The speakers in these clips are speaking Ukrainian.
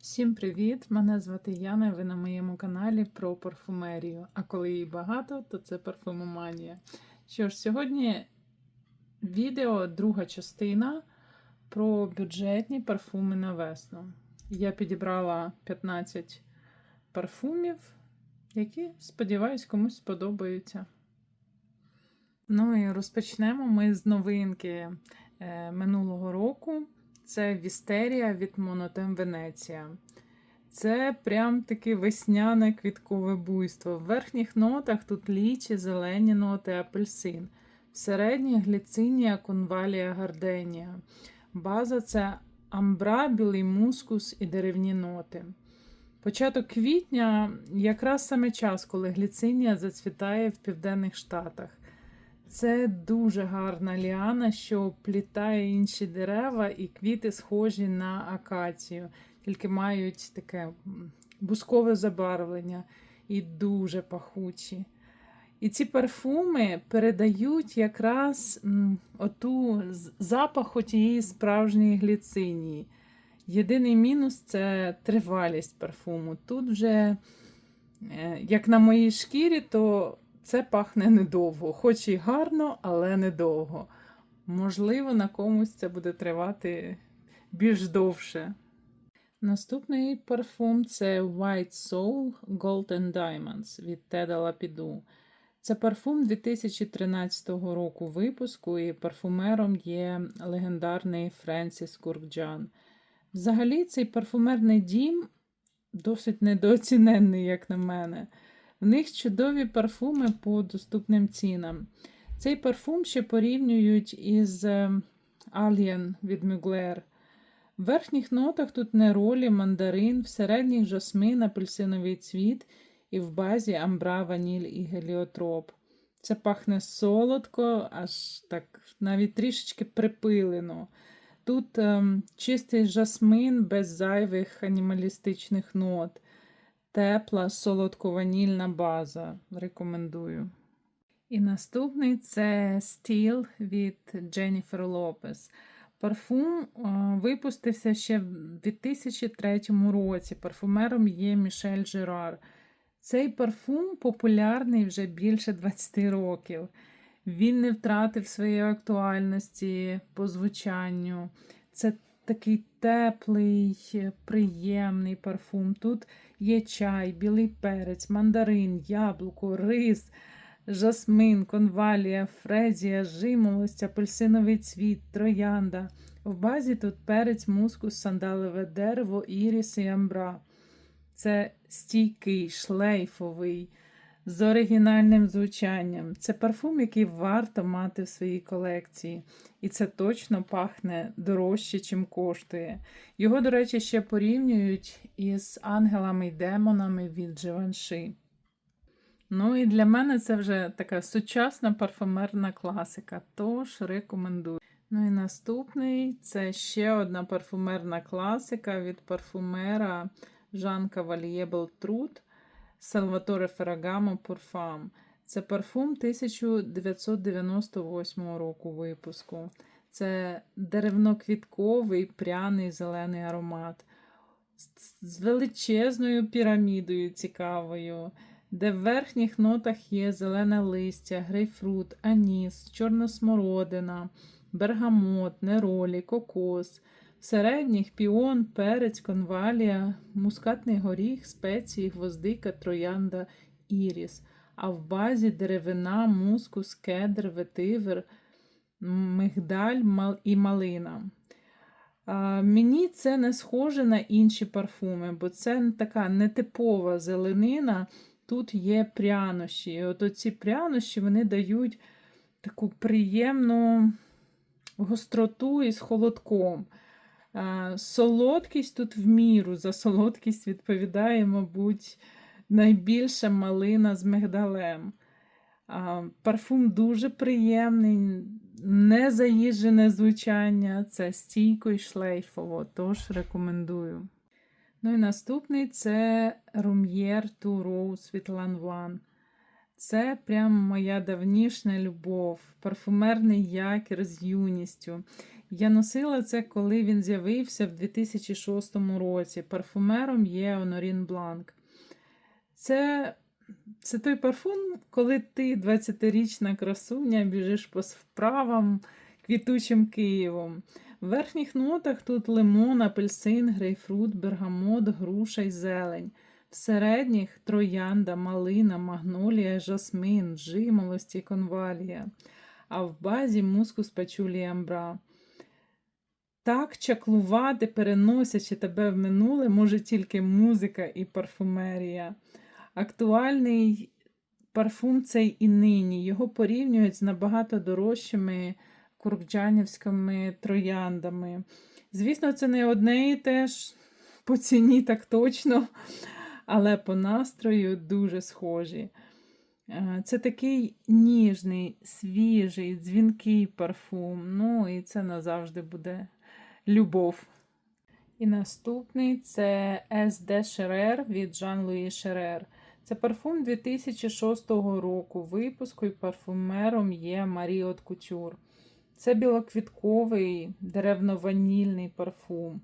Всім привіт! Мене звати Яна. і Ви на моєму каналі про парфумерію. А коли її багато, то це парфумоманія. Що ж, сьогодні відео, друга частина про бюджетні парфуми на весну. Я підібрала 15 парфумів, які, сподіваюсь, комусь сподобаються. Ну і розпочнемо ми з новинки е, минулого року. Це Вістерія від Монотем Венеція. Це прям таке весняне квіткове буйство. В верхніх нотах тут лічі, зелені ноти, апельсин. В середніх гліцинія, конвалія, гарденія. База це амбра, білий мускус і деревні ноти. Початок квітня якраз саме час, коли гліцинія зацвітає в Південних Штатах. Це дуже гарна ліана, що плітає інші дерева, і квіти схожі на акацію, тільки мають таке бускове забарвлення і дуже пахучі. І ці парфуми передають якраз оту запаху тієї справжньої гліцинії. Єдиний мінус це тривалість парфуму. Тут вже, е, як на моїй шкірі, то це пахне недовго, хоч і гарно, але недовго. Можливо, на комусь це буде тривати більш довше. Наступний парфум це White Soul Gold Diamonds від Теда Лапіду. Це парфум 2013 року випуску, і парфумером є легендарний Френсіс Куркджан. Взагалі, цей парфумерний дім досить недооціненний, як на мене. В них чудові парфуми по доступним цінам. Цей парфум ще порівнюють із Alien від Mugler. В верхніх нотах тут неролі, мандарин, в середніх жасмин, апельсиновий цвіт і в базі амбра, ваніль і геліотроп. Це пахне солодко, аж так навіть трішечки припилено. Тут ем, чистий жасмин без зайвих анімалістичних нот. Тепла солодко-ванільна база. Рекомендую. І наступний це Steel від Jennifer Lopez. Парфум випустився ще в 2003 році. Парфумером є Мішель Жерар. Цей парфум популярний вже більше 20 років. Він не втратив своєї актуальності по звучанню. Це такий теплий, приємний парфум. Тут є чай, білий перець, мандарин, яблуко, рис, жасмин, конвалія, фрезія, жимолость, апельсиновий цвіт, троянда. В базі тут перець, мускус, сандалеве дерево, іріс і амбра. Це стійкий, шлейфовий, з оригінальним звучанням. Це парфум, який варто мати в своїй колекції. І це точно пахне дорожче, чим коштує. Його, до речі, ще порівнюють із ангелами і демонами від Живанши. Ну і для мене це вже така сучасна парфумерна класика, тож рекомендую. Ну і наступний це ще одна парфумерна класика від парфумера Жан Кавальє Белтрут Салваторе Ферагамо Пурфам. Це парфум 1998 року випуску. Це деревно-квітковий пряний зелений аромат з величезною пірамідою цікавою, де в верхніх нотах є зелене листя, грейпфрут, аніс, чорна смородина, бергамот, неролі, кокос. Середніх піон, перець, конвалія, мускатний горіх, спеції, гвоздика, троянда, іріс, а в базі деревина, мускус, кедр, ветивер, мигдаль і малина. Мені це не схоже на інші парфуми, бо це така нетипова зеленина, тут є прянощі. І от ці прянощі вони дають таку приємну гостроту із холодком. Солодкість тут в міру. За солодкість відповідає, мабуть, найбільша малина з мигдалем. Парфум дуже приємний, незаїжджене звучання, це стійко і шлейфово, тож рекомендую. Ну і наступний це Рум'єр Rose від Lanvin. Це прям моя давнішня любов, парфумерний якір з юністю. Я носила це, коли він з'явився в 2006 році. Парфумером є Honorine Blanc. Це, це той парфум, коли ти 20-річна красуня, біжиш по справам квітучим Києвом. В верхніх нотах тут лимон, апельсин, грейпфрут, бергамот, груша й зелень. В середніх троянда, малина, магнолія, жасмин, жимолості конвалія. А в базі мускус пачулі амбра. Так чаклувати, переносячи тебе в минуле, може тільки музика і парфумерія. Актуальний парфум цей і нині. Його порівнюють з набагато дорожчими куркджанівськими трояндами. Звісно, це не одне і те по ціні так точно, але по настрою дуже схожі. Е, Це такий ніжний, свіжий, дзвінкий парфум. Ну і це назавжди буде любов. І наступний це SD Scherer від Jean-Louis Scherer. Це парфум 2006 року випуску і парфумером є Marriott Couture. Це білоквітковий деревно-ванільний парфум.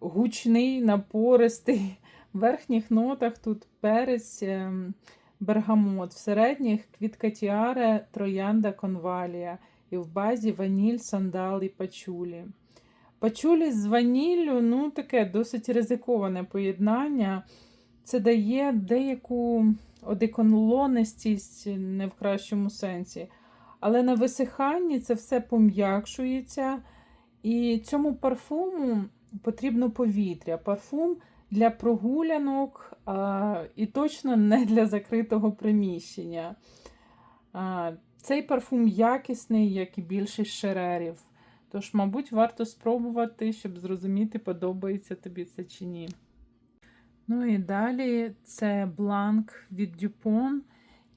Гучний, напористий. В верхніх нотах тут перець ем, бергамот, в середніх квітка тіаре, троянда конвалія, і в базі ваніль, сандал і пачулі. Пачулі з ваніллю ну, таке досить ризиковане поєднання. Це дає деяку одеколонистість не в кращому сенсі. Але на висиханні це все пом'якшується. І цьому парфуму потрібно повітря. Парфум для прогулянок а, і точно не для закритого приміщення. А, Цей парфум якісний, як і більшість шерерів. Тож, мабуть, варто спробувати, щоб зрозуміти, подобається тобі це чи ні. Ну і далі це бланк від Dupont.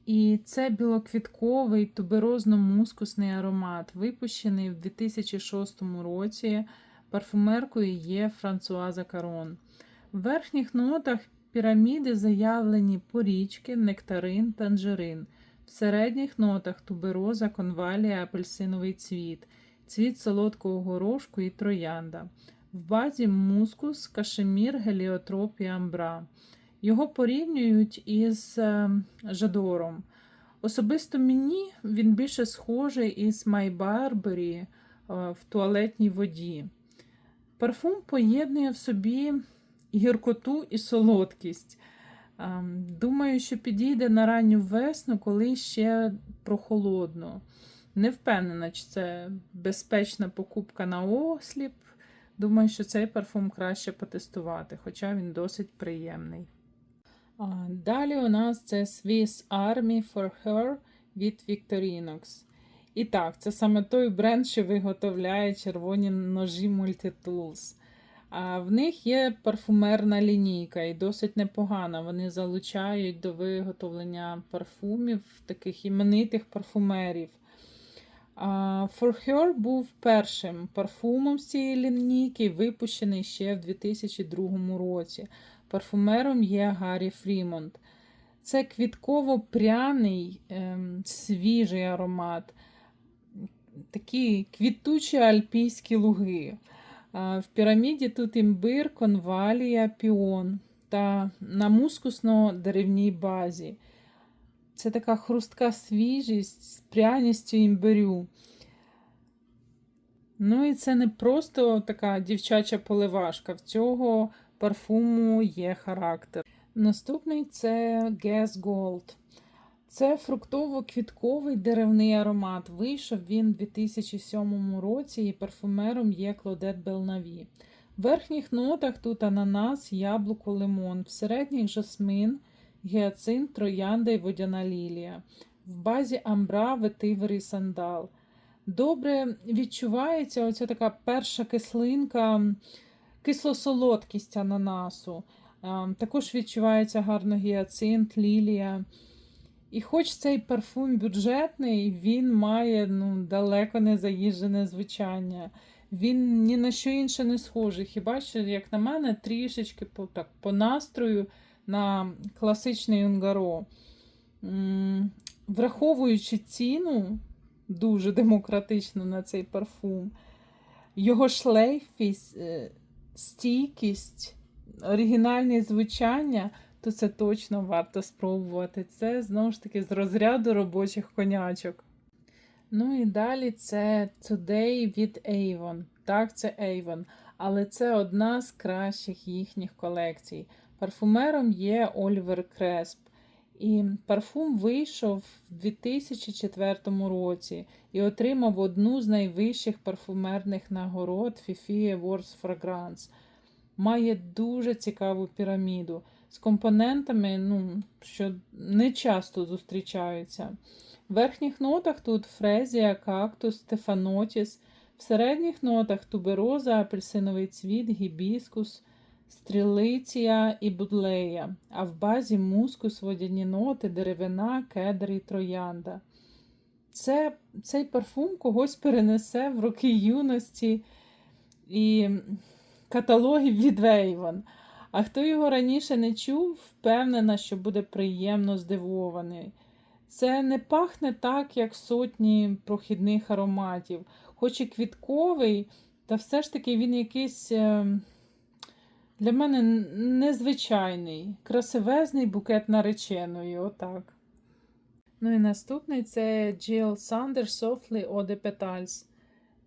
І це білоквітковий туберозно-мускусний аромат, випущений в 2006 році. Парфумеркою є Франсуаза Карон. В верхніх нотах піраміди заявлені порічки, нектарин, танжерин. В середніх нотах тубероза, конвалія, апельсиновий цвіт, цвіт солодкого горошку і троянда. В базі мускус, кашемір, геліотроп амбра. Його порівнюють із е, Жадором. Особисто мені він більше схожий із Barbery е, в туалетній воді. Парфум поєднує в собі гіркоту і солодкість. Е, думаю, що підійде на ранню весну, коли ще прохолодно. Не впевнена, чи це безпечна покупка на осліп. Думаю, що цей парфум краще потестувати, хоча він досить приємний. Далі у нас це Swiss Army for Her від Victorinox. І так, це саме той бренд, що виготовляє червоні ножі Multitools. А в них є парфумерна лінійка і досить непогана. Вони залучають до виготовлення парфумів таких іменитих парфумерів. For Her був першим парфумом з цієї лінійки, випущений ще в 2002 році. Парфумером є Гаррі Фрімонт. Це квітково-пряний, ем, свіжий аромат, такі квітучі альпійські луги. В піраміді тут імбир, конвалія, піон та на мускусно-деревній базі. Це така хрустка свіжість з пряністю імбирю. Ну і це не просто така дівчача поливашка. В цього парфуму є характер. Наступний це Guess Gold. Це фруктово-квітковий деревний аромат. Вийшов він у 2007 році і парфумером є Клодет Белнаві. В верхніх нотах тут ананас, яблуко, лимон, в середніх жасмин, гіацинт, троянда і водяна лілія. В базі амбра, ветивер і сандал. Добре відчувається оця така перша кислинка кисло-солодкість ананасу. Також відчувається гарно гіацинт, лілія. І хоч цей парфум бюджетний, він має ну, далеко не заїжджене звучання. Він ні на що інше не схожий. Хіба що, як на мене, трішечки по так, по настрою на класичний унгаро. Враховуючи ціну, дуже демократично на цей парфум. його шлейфість, е, стійкість, оригінальні звучання, то це точно варто спробувати. Це знову ж таки з розряду робочих конячок. Ну і далі це Today від Avon. Так, це Avon, але це одна з кращих їхніх колекцій. Парфумером є Олівер Кресп. І парфум вийшов в 2004 році і отримав одну з найвищих парфумерних нагород Fifi Awards Fragrance. Має дуже цікаву піраміду з компонентами, ну, що не часто зустрічаються. В верхніх нотах тут фрезія, кактус, стефанотіс, в середніх нотах тубероза, апельсиновий цвіт, гібіскус, стрілиція і будлея, а в базі мускус, водяні ноти, деревина, кедр і троянда. Це, Цей парфум когось перенесе в роки юності і каталогів від Вейван. А хто його раніше не чув, впевнена, що буде приємно здивований. Це не пахне так, як сотні прохідних ароматів, хоч і квітковий, та все ж таки він якийсь е, для мене незвичайний, красивезний букет нареченої. Отак. Ну і наступний це Jill Sanders Softly Eau de Petals.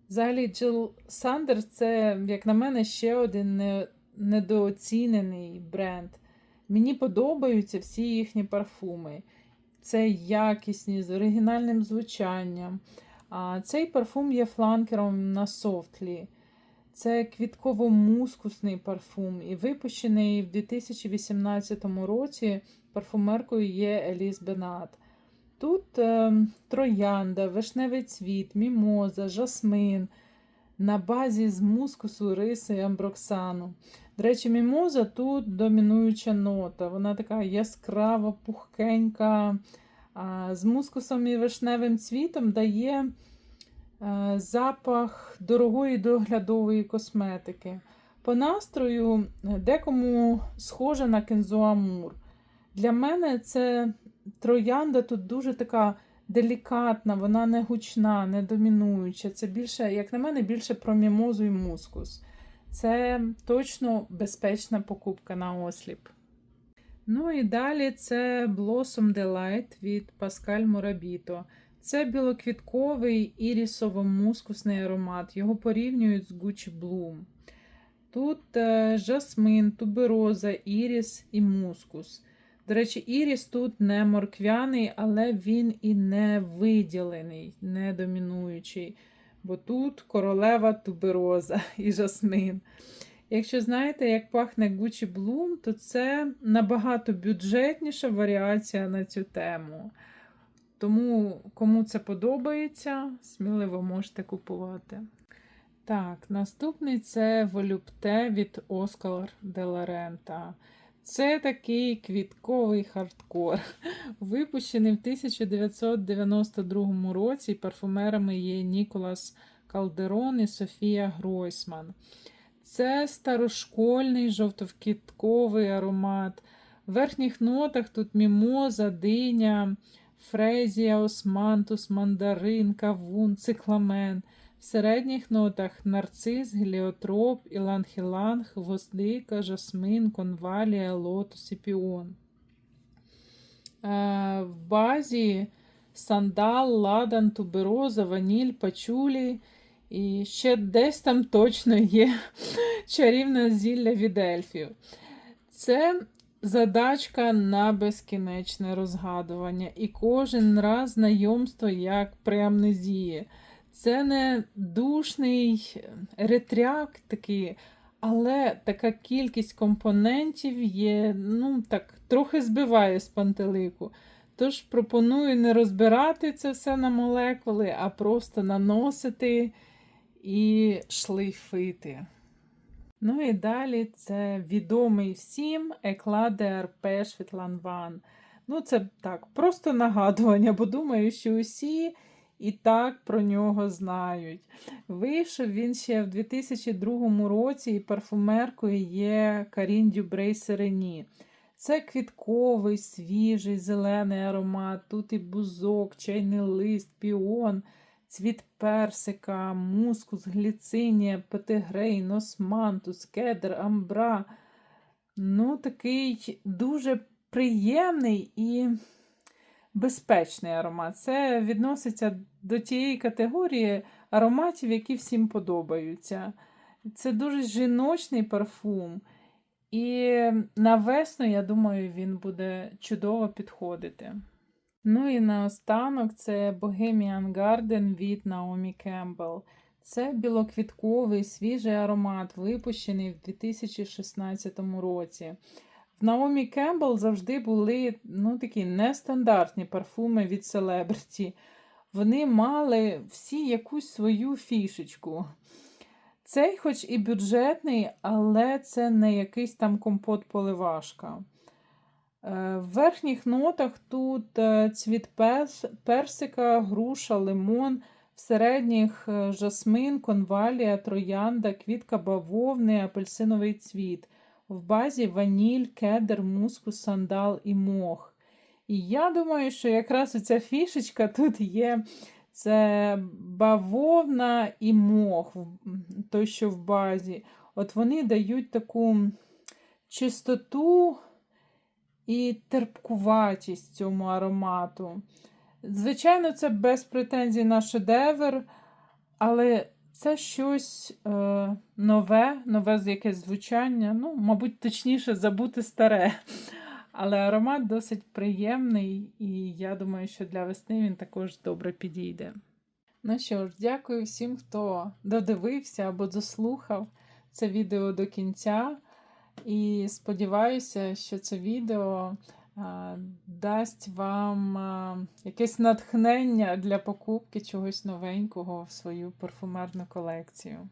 Взагалі, Jill Sanders це, як на мене, ще один недооцінений бренд. Мені подобаються всі їхні парфуми. Це якісні, з оригінальним звучанням. А Цей парфум є фланкером на софтлі. Це квітково-мускусний парфум і випущений в 2018 році парфумеркою є Еліс Бенат. Тут е, троянда, вишневий цвіт, мімоза, жасмин на базі з мускусу, риси і амброксану. До речі, мімоза тут домінуюча нота. Вона така яскрава, пухкенька, з мускусом і вишневим цвітом дає запах дорогої доглядової косметики. По настрою декому схожа на кензуамур. Для мене це троянда тут дуже така делікатна, вона не гучна, не домінуюча. Це більше, як на мене, більше про мімозу і мускус. Це точно безпечна покупка на осліп. Ну і далі це Blossom Delight від Pascal Morabito. Це білоквітковий ірісово-мускусний аромат. Його порівнюють з Gucci Bloom. Тут е, жасмин, тубероза, іріс і мускус. До речі, іріс тут не морквяний, але він і не виділений, не домінуючий бо тут королева тубероза і жасмин. Якщо знаєте, як пахне Gucci Bloom, то це набагато бюджетніша варіація на цю тему. Тому, кому це подобається, сміливо можете купувати. Так, наступний це волюпте від Оскар Деларента. Це такий квітковий хардкор. Випущений в 1992 році парфумерами є Ніколас Калдерон і Софія Гройсман. Це старошкольний жовтовкітковий аромат. В верхніх нотах тут мімоза, диня, фрезія, османтус, мандарин, кавун, цикламен. В середніх нотах нарцис, геліотроп, іланг-іланг, гвоздика, жасмин, конвалія, лотос і піон. Е, в базі сандал, ладан, тубероза, ваніль, пачулі. І ще десь там точно є чарівне зілля від ельфів. Це задачка на безкінечне розгадування. І кожен раз знайомство як при амнезії. Це не душний ретряк такий, але така кількість компонентів є, ну так, трохи збиває з пантелику. Тож пропоную не розбирати це все на молекули, а просто наносити і шлейфити. Ну і далі це відомий всім еклад ДРП Швітлан Ну, це так, просто нагадування, бо думаю, що усі і так про нього знають. Вийшов він ще в 2002 році і парфумеркою є Карін Дюбрей Серені. Це квітковий, свіжий, зелений аромат, тут і бузок, чайний лист, піон. Цвіт персика, мускус, гліцинія, петигрей, носмантус, кедр, амбра. Ну, такий дуже приємний і безпечний аромат. Це відноситься до тієї категорії ароматів, які всім подобаються. Це дуже жіночний парфум. І на весну, я думаю, він буде чудово підходити. Ну і наостанок це Bohemian Garden від Naomi Campbell. Це білоквітковий свіжий аромат, випущений в 2016 році. В Naomi Campbell завжди були ну, такі нестандартні парфуми від селебриті. Вони мали всі якусь свою фішечку. Цей, хоч і бюджетний, але це не якийсь там компот-поливашка. Е, В верхніх нотах тут е, цвіт персика, груша, лимон, в середніх е, жасмин, конвалія, троянда, квітка бавовни, апельсиновий цвіт. В базі ваніль, кедр, мускус, сандал і мох. І я думаю, що якраз оця фішечка тут є. Це бавовна і мох, той, що в базі. От вони дають таку чистоту і терпкуватість цьому аромату. Звичайно, це без претензій на шедевр, але це щось е, нове, нове якесь звучання. Ну, мабуть, точніше забути старе. Але аромат досить приємний, і я думаю, що для весни він також добре підійде. Ну що ж, дякую всім, хто додивився або дослухав це відео до кінця. І сподіваюся, що це відео дасть вам якесь натхнення для покупки чогось новенького в свою парфумерну колекцію.